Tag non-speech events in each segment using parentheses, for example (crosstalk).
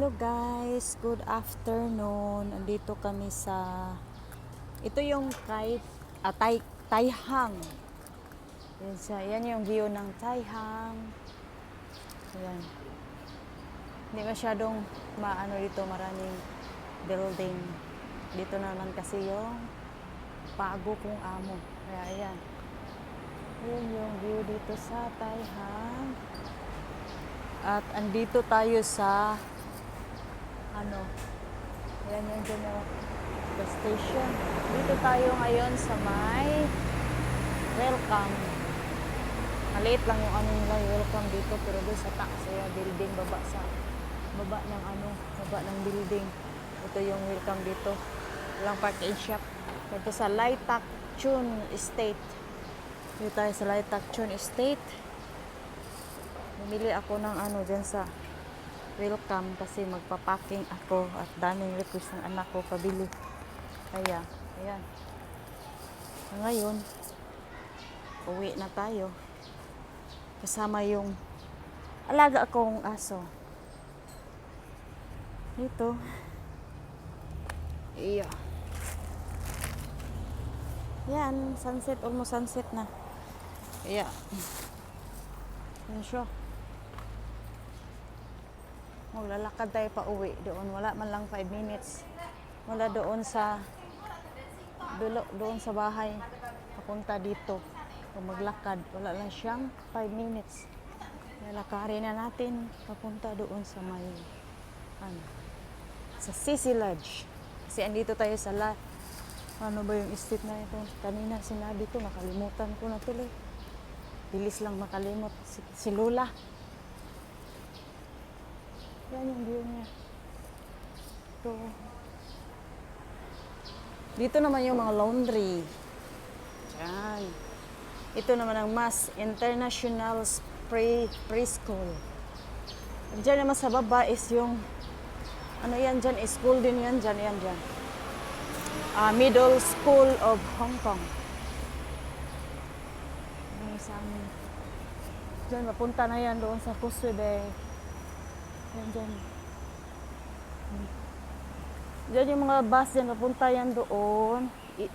Hello guys, good afternoon. Andito kami sa ito yung kay ah, tay, Taihang. Yan siya. Yan yung view ng Taihang. Ayan. Hindi masyadong maano dito, maraming building. Dito naman kasi yung pago kong amo. Kaya ayan. Yun yung view dito sa Taihang. At andito tayo sa ano, ayan yung general the station. Dito tayo ngayon sa may welcome. Maliit lang yung ano nila, welcome dito, pero doon sa taas, building, baba sa, baba ng ano, baba ng building. Ito yung welcome dito. Walang park shop. Ito sa Laitak Chun Estate. Dito tayo sa Laitak Chun Estate. Bumili ako ng ano dyan sa welcome kasi magpapacking ako at daming request ng anak ko pabili. Kaya, ayan. Ngayon, uwi na tayo. Kasama yung alaga akong aso. Dito. Iya. Yan, sunset, almost sunset na. Iya. Yan siya. Maglalakad tayo pa uwi doon. Wala man lang 5 minutes. Wala doon sa dulo, doon sa bahay. Papunta dito. Kung maglakad, wala lang siyang 5 minutes. Lalakarin na natin papunta doon sa may ano, sa Sisi Lodge. Kasi andito tayo sa la ano ba yung estate na ito? Kanina sinabi ko, nakalimutan ko na tuloy. Bilis lang makalimot. Si, si Lola. Yan yung view niya. Ito. Dito naman yung mga laundry. Yan. Ito naman ang Mas International Pre Preschool. Diyan naman sa baba is yung ano yan dyan, school din yan dyan, yan dyan. Ah, Middle School of Hong Kong. Yan sa amin. Diyan, mapunta na yan doon sa Bay. Yan dyan. Diyan yung mga bus dyan, papunta yan doon. I,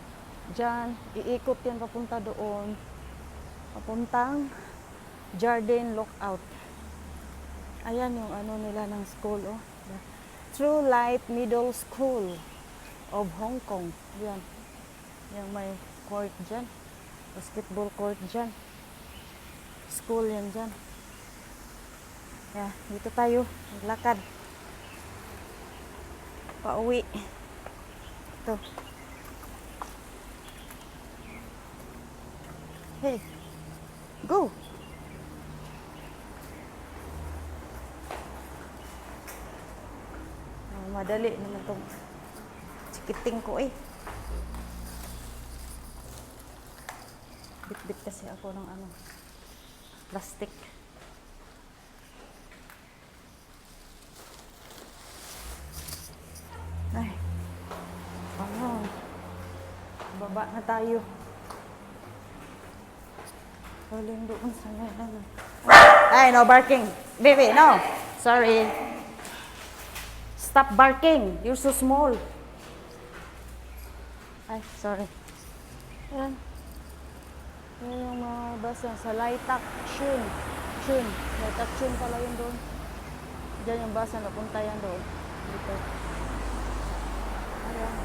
dyan, iikot yan papunta doon. Papuntang Jardine Lookout. Ayan yung ano nila ng school, oh. True Light Middle School of Hong Kong. Yan. Yung may court dyan. Basketball court dyan. School yan dyan. Yeah, dito tayo. Maglakad. Pauwi. Ito. Hey. Go. Ah, madali naman tong chikiting ko eh. Bit-bit kasi ako ng ano, plastic. Ano? Baba na tayo. Galing doon sa may ano. Ay, no barking. Baby, no. Sorry. Stop barking. You're so small. Ay, sorry. Ayan. Ayan yung mga basa sa Laitak Chun. Chun. Laitak Chun pala yun doon. Diyan yung basa napunta yan doon. Dito. Ayan.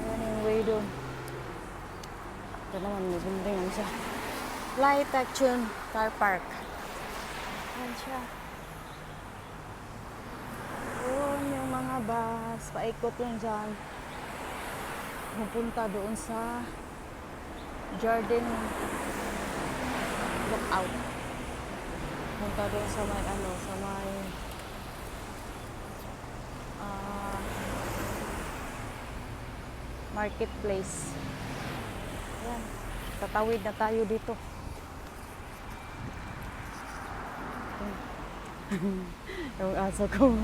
Ayan yung way doon. Ito naman, may building yan siya. Laitak Chun Car Park. Ayan siya. Doon yung mga bus. Paikot yan dyan. Pupunta doon sa Jordan Lookout. Punta doon sa may ano, sa may ah, marketplace. Tatawid na tayo dito. (laughs) Yung aso ko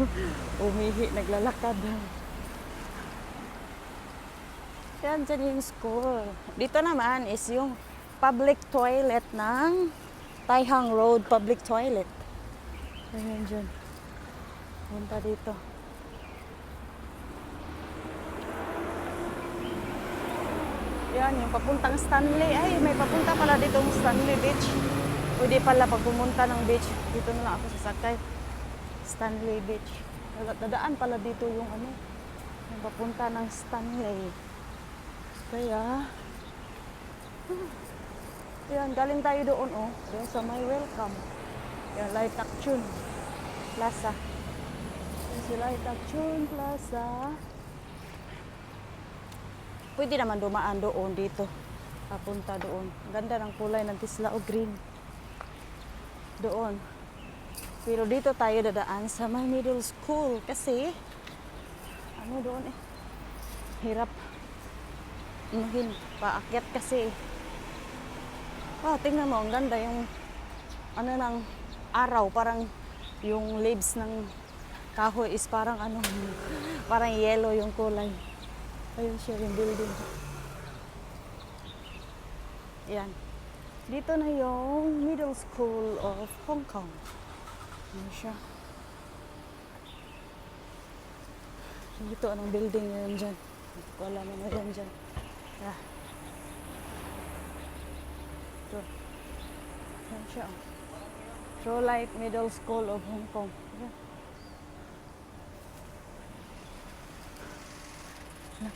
umihi, naglalakad. Yan, dyan yung school. Dito naman is yung public toilet ng Taihang Road Public Toilet. Ayan dyan. Punta dito. Yan, yung papuntang Stanley. Ay, may papunta pala dito yung Stanley Beach. Pwede pala pag pumunta ng beach. Dito na lang ako sasakay. Stanley Beach. Dada- Dadaan pala dito yung ano, yung papunta ng Stanley. Kaya, yan, galing tayo doon, oh. Doon sa may welcome. Yan, Light Action Plaza. Yan si Light Action Plaza. Pwede naman dumaan doon dito. Papunta doon. Ganda ng kulay ng tisla o green. Doon. Pero dito tayo dadaan sa my middle school kasi ano doon eh. Hirap. Inuhin. Paakyat kasi. Ah, tingnan mo, ang ganda yung ano ng araw, parang yung leaves ng kahoy is parang ano, (laughs) parang yellow yung kulay. Ayun siya yung building. Yan. Dito na yung Middle School of Hong Kong. Yan siya. Dito anong building yun dyan. Hindi ko alam ano yan dyan. Yeah. Ito. Yan siya. oh. Trolight Middle School of Hong Kong.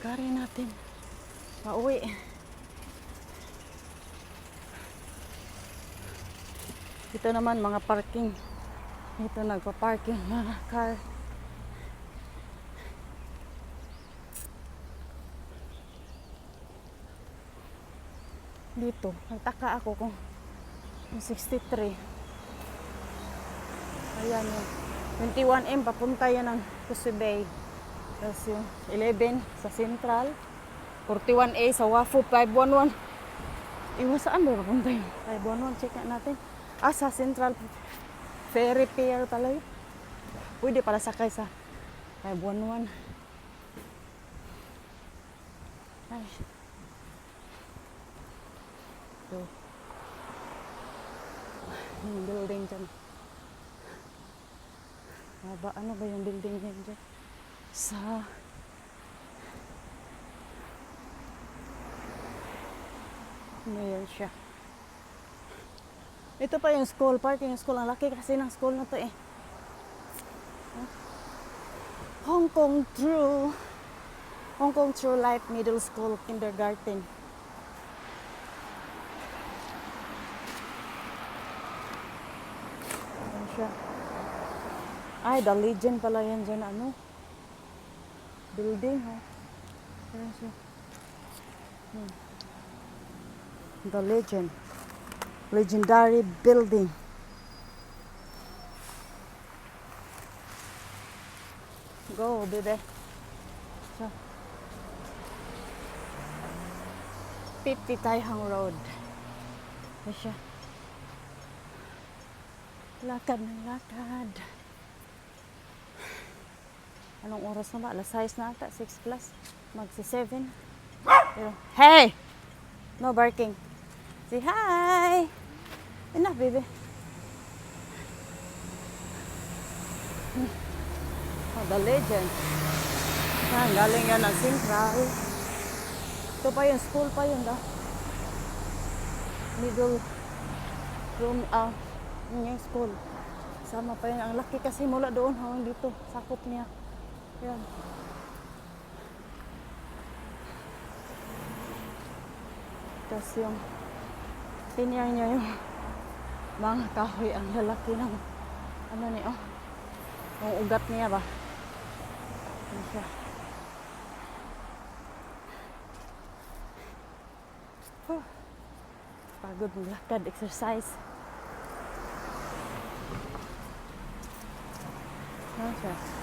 Lakarin natin. Pauwi. Ito naman mga parking. Ito nagpa-parking mga car. Dito, nagtaka ako kung yung 63. Ayan yun. 21M, papunta yan ng Pussy Bay. Tapos yung 11 sa Central. 41A sa Wafu 511. Iwas saan ba papunta yun? 511, check natin. Ah, sa Central Ferry Pier pala. Pwede pala sakay sa 511. Ay. Ito. Yung building dyan. Haba, ano ba yung building yan dyan? Sa... Ano yan siya? Ito pa yung school park, yung school. Ang laki kasi ng school na to eh. Hong Kong True. Hong Kong True Light Middle School Kindergarten. Ayan siya. Ay, The Legend pala yan dyan, ano? Building, ha? Ayan siya. Hmm. The Legend. Legendary building. Go, baby. So. 50 Taihang Road. Ayan siya. Lakad ng lakad. Anong oras na ba? Alas 6 na ata, 6 plus. Magsi 7. Pero, hey! No barking. Say hi! Enough, baby. Oh, the legend. Ah, galing yan ng Central. Ito pa yung school pa yun, da. Middle room, ah, yun yung school. Sama pa yun. Ang laki kasi mula doon hanggang dito. Sakop niya. Yan. Tapos yung senior niya yung (laughs) mga kahoy ang lalaki ng ano niya oh. Yung ugat niya ba? Ano siya? Huh. Pagod maglakad, exercise. Ano siya?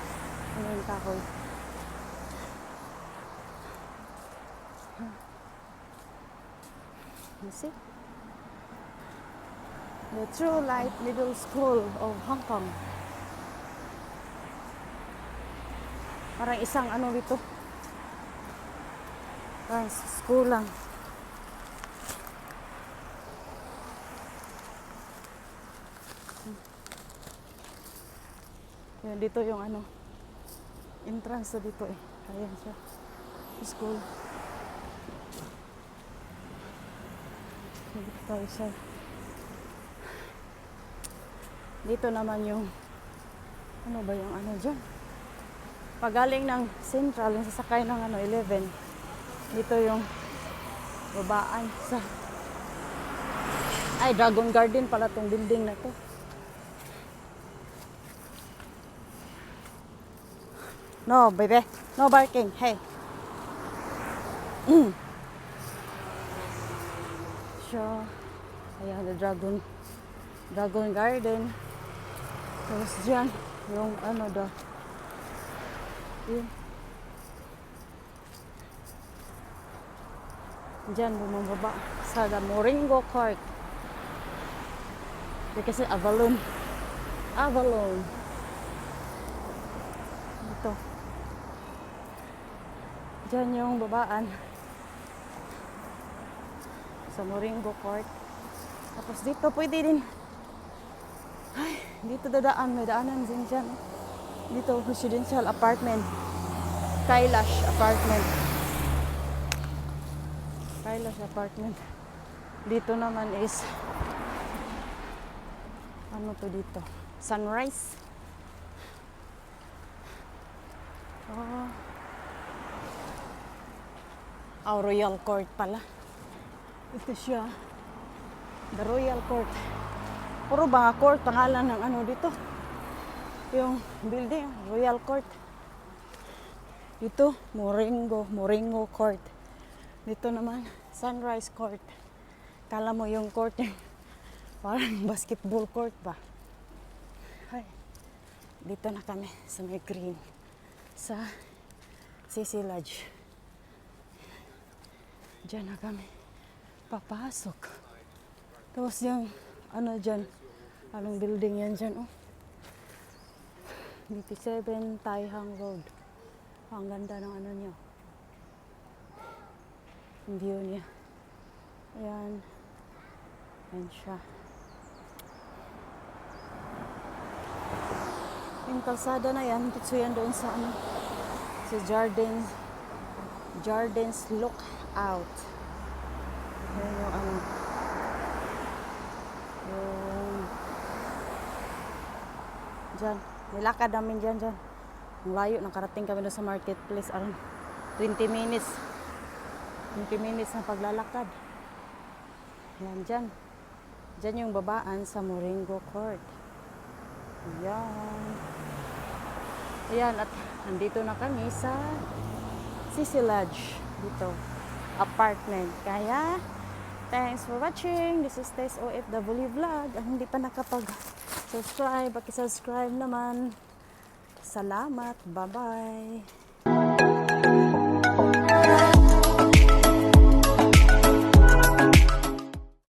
Ano yung kahoy? You see? The True Light Middle School of Hong Kong. Parang isang ano dito. Parang school lang. Yan, dito yung ano, entrance na dito eh. Ayan siya. School. Dito tayo sa... Dito naman yung... Ano ba yung ano dyan? Pagaling ng Central, yung sasakay ng ano, 11. Dito yung babaan sa... Ay, Dragon Garden pala tong building na to. No, baby. No barking. Hey. Mm. So, ayan, the dragon, dragon garden. Tapos dyan, yung ano daw. Yun. Dyan, bumababa sa the Moringo Court. Kasi Avalon. Avalon. Dito. Diyan yung babaan. Sa Moringo Court. Tapos dito pwede din. Ay, dito dadaan. May daanan din dyan. Dito, residential apartment. Kailash apartment. Kailash apartment. Dito naman is ano to dito? Sunrise. Oh. Oh, Royal Court pala. Ito siya. The Royal Court. Puro ba court pangalan ng ano dito? Yung building, Royal Court. Dito, Moringo, Moringo Court. Dito naman, Sunrise Court. Kala mo yung court yung (laughs) parang basketball court ba? Ay, dito na kami sa may green. Sa Sisi Lodge. Diyan na kami papasok. Tapos yung ano dyan, anong building yan dyan, oh. 87 Taihang Road. Ang ganda ng ano niya. Yung view niya. Ayan. Ayan siya. Yung kalsada na yan, tutso yan doon sa ano, sa Jardin, Jardins Lookout. Ayan yung ano, yung, dyan, nilakad namin dyan, dyan. Ang layo, nakarating kami doon sa marketplace, around 20 minutes. 20 minutes na paglalakad. Yan, dyan. Dyan yung babaan sa Moringo Court. Ayan. Ayan, at nandito na kami sa Sisi Lodge. Dito. Apartment. Kaya, thanks for watching. This is Tess OFW Vlog. Ang hindi pa nakapag-subscribe, paki-subscribe naman. Salamat. Bye-bye.